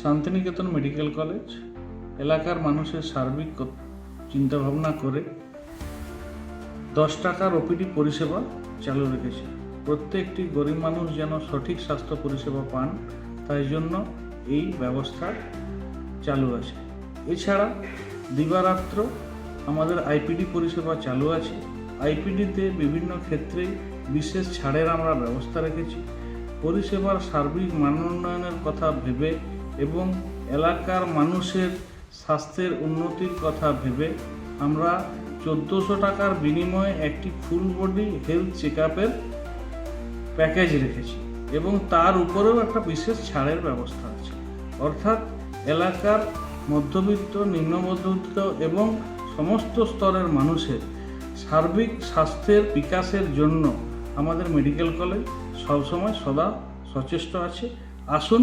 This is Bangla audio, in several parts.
শান্তিনিকেতন মেডিকেল কলেজ, এলাকার মানুষের সার্বিক চিন্তাভাবনা করে দশ টাকার ওপিডি পরিষেবা চালু রেখেছে। প্রত্যেকটি গরিব মানুষ যেন সঠিক স্বাস্থ্য পরিষেবা পান, তাই জন্য এই ব্যবস্থা চালু আছে। এছাড়া দিবারাত্র আমাদের আইপিডি পরিষেবা চালু আছে। আইপিডিতে বিভিন্ন ক্ষেত্রে বিশেষ ছাড়ের আমরা ব্যবস্থা রেখেছি। পরিষেবার সার্বিক মান উন্নয়নের কথা ভেবে এবং এলাকার মানুষের স্বাস্থ্যের উন্নতির কথা ভেবে আমরা চোদ্দোশো টাকার বিনিময়ে একটি ফুল বডি হেলথ চেক আপের প্যাকেজ রেখেছি এবং তার উপরেও একটা বিশেষ ছাড়ের ব্যবস্থা আছে। অর্থাৎ এলাকার মধ্যবিত্ত নিম্ন মধ্যবিত্ত এবং সমস্ত স্তরের মানুষের সার্বিক স্বাস্থ্যের বিকাশের জন্য আমাদের মেডিকেল কলেজ সবসময় সদা সচেষ্ট আছে। আসুন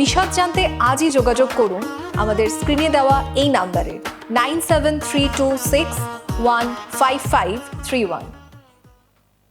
বিশদ জানতে আজই যোগাযোগ করুন। আমাদের স্ক্রিনে দেওয়া এই নাম্বারে nine seven three two six one five five three one